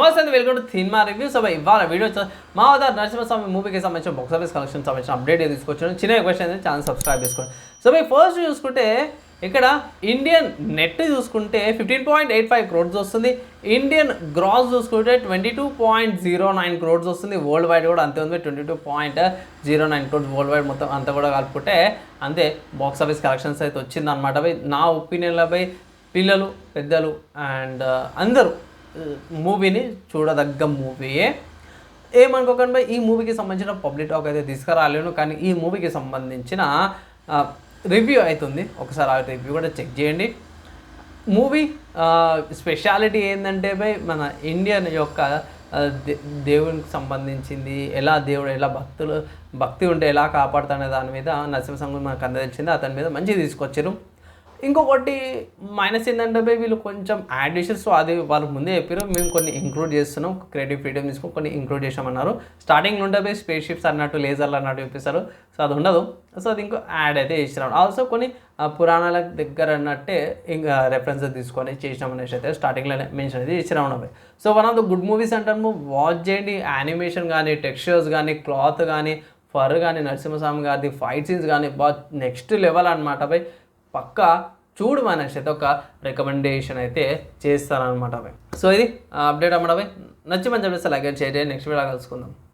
నమస్తే welcome to cinema review so ఇవాళ video వచ్చి మా వద్ద నరసింహస్వామి మూవీకి సంబంధించిన బాక్స్ ఆఫీస్ కలెక్షన్ సంబంధించిన అప్డేట్ తీసుకొచ్చాను చిన్న క్వశ్చన్ అయితే ఛానల్ సబ్స్క్రైబ్ చేసుకోండి సో మీ ఫస్ట్ చూసుకుంటే ఇక్కడ ఇండియన్ నెట్ చూసుకుంటే fifteen point eight five crores వస్తుంది ఇండియన్ గ్రాస్ చూసుకుంటే twenty two point zero nine crores వస్తుంది వరల్డ్ వైడ్ కూడా అంతే ఉంది twenty two point zero nine crores worldwide మొత్తం అంతా కూడా కలుపుకుంటే అంతే బాక్స్ ఆఫీస్ కలెక్షన్స్ అయితే వచ్చిందనమాట నా ఒపీనియన్లపై పిల్లలు పెద్దలు అండ్ అందరూ మూవీని చూడదగ్గ మూవీయే ఏమనుకోకండి ఈ మూవీకి సంబంధించిన పబ్లిక్ టాక్ అయితే తీసుకురాలేను కానీ ఈ మూవీకి సంబంధించిన రివ్యూ అవుతుంది ఒకసారి ఆ రివ్యూ కూడా చెక్ చేయండి. మూవీ స్పెషాలిటీ ఏంటంటే బై మన ఇండియన్ యొక్క దేవునికి సంబంధించింది ఎలా దేవుడు ఎలా భక్తులు భక్తి ఉంటే ఎలా కాపాడుతానే దాని మీద నరసింహ మనకు అందరూ అతని మీద మంచిగా తీసుకొచ్చారు. ఇంకొకటి మైనస్ ఏంటంటే వీళ్ళు కొంచెం యాడ్ చేసారు సో అది వాళ్ళు ముందే చెప్పారు మేము కొన్ని ఇంక్లూడ్ చేస్తున్నాం క్రియేటివ్ ఫ్రీడమ్ తీసుకొని కొన్ని ఇంక్లూడ్ చేసామన్నారు స్టార్టింగ్ ఉంటే స్పేస్ షిప్స్ అన్నట్టు లేజర్లు అన్నట్టు చూపిస్తారు సో అది ఉండదు. సో అది ఇంకో యాడ్ అయితే చేసినాం. ఆల్సో కొన్ని పురాణాల దగ్గర అన్నట్టే ఇంకా రెఫరెన్స్ తీసుకొని చేసినాం అనేసి అయితే స్టార్టింగ్లో మెన్షన్ అయితే చేసినాం ఉన్నాయి so one of the good movies అంటాము వాచ్ చేయండి. యానిమేషన్ కానీ టెక్స్చర్స్ కానీ క్లాత్ కానీ ఫర్ కానీ నరసింహస్వామి గారిది ఫైట్ సీన్స్ కానీ బా నెక్స్ట్ లెవెల్ అనమాట బై. పక్కా చూడు అనేసి అయితే ఒక రికమెండేషన్ అయితే చేస్తారనమాట బై సో ఇది అప్డేట్ అమ్మడమే. నచ్చి మంచి అప్డేట్స్ లైక్ చేయండి. నెక్స్ట్ వీడియో కలుసుకుందాం.